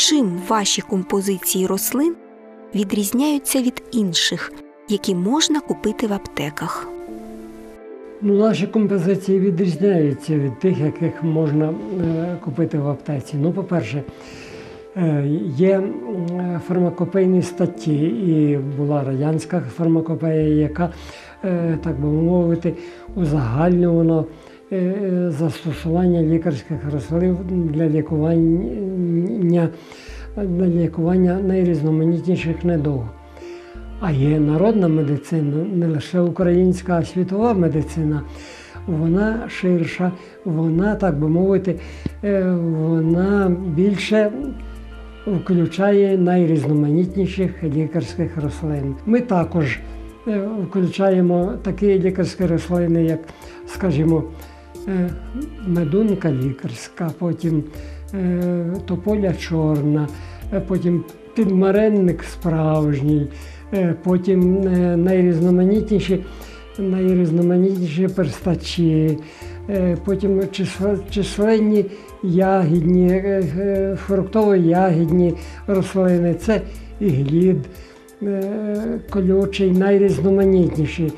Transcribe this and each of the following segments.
чим ваші композиції рослин відрізняються від інших, які можна купити в аптеках? Ну, наші композиції відрізняються від тих, яких можна е, купити в аптеці. Ну, по-перше, е, є фармакопейні статті, і була радянська фармакопея, яка, е, так би мовити, узагальнювала е, застосування лікарських рослин для лікування, для лікування найрізноманітніших недуг. А є народна медицина, не лише українська, а світова медицина. Вона ширша, вона, так би мовити, е, вона більше включає найрізноманітніших лікарських рослин. Ми також е, включаємо такі лікарські рослини, як, скажімо, е, медунка лікарська, потім е, тополя чорна, е, потім підмаренник справжній, е, потім е, найрізноманітніші, найрізноманітніші перстачі, е, потім численні ягідні, е, е, фруктово-ягідні рослини. Це і глід, е, колючий, найрізноманітніший.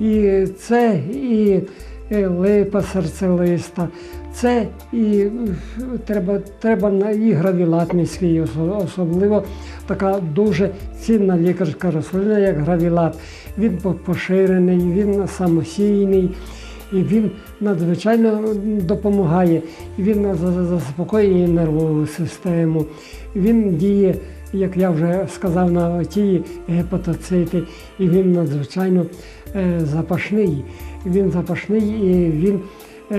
І це і е, липа серцелиста, це і треба, треба і гравілат міський, особливо така дуже цінна лікарська рослина, як гравілат. Він поширений, він самосійний. І він надзвичайно допомагає. Він за- за- заспокоює нервову систему. Він діє, як я вже сказав, на ті гепатоцити, і він надзвичайно е, запашний. Він запашний і він е,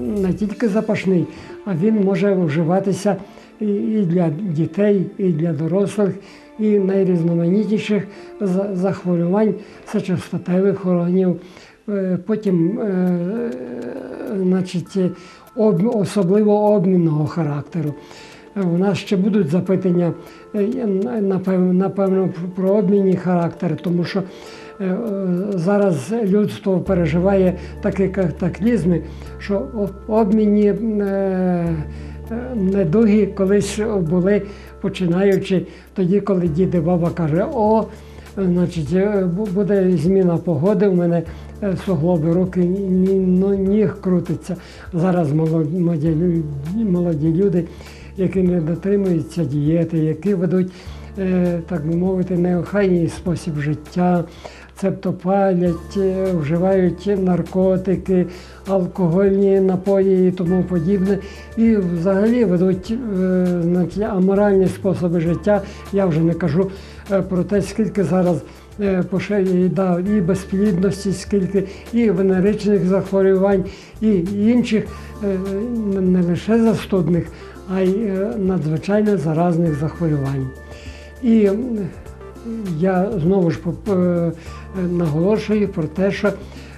не тільки запашний, а він може вживатися і- для дітей, і для дорослих, і найрізноманітніших за- захворювань сечостатевих органів. Е, Потім, значить, особливо обмінного характеру. У нас ще будуть запитання, е, напевно, про обмінні характери, тому що е, е, зараз людство переживає такі катаклізми, що обмінні недуги колись були, починаючи тоді, коли дід і баба каже, о, значить, буде зміна погоди, в мене суглоби руки, ну, ніг крутиться. Зараз молоді, молоді люди, які не дотримуються дієти, які ведуть, е, так би мовити, неохайний спосіб життя, цебто палять, е, вживають наркотики, алкогольні напої і тому подібне. І взагалі ведуть е, значить, аморальні способи життя. Я вже не кажу е, про те, скільки зараз е, поширює да, і безплідності, скільки і венеричних захворювань, і інших е, не лише застудних, а й е, надзвичайно заразних захворювань. І я знову ж е, наголошую про те, що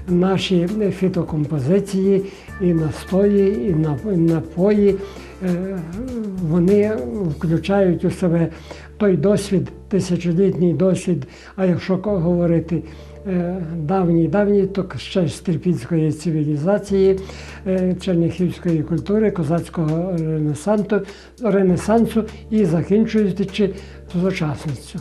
наші фітокомпозиції і настої, і напої, вони включають у себе той досвід, тисячолітній досвід, а якщо говорити е, давній, давній, то ще з терпінської цивілізації, е, черняхівської культури, козацького ренесансу, ренесансу і закінчуючи сучасністю.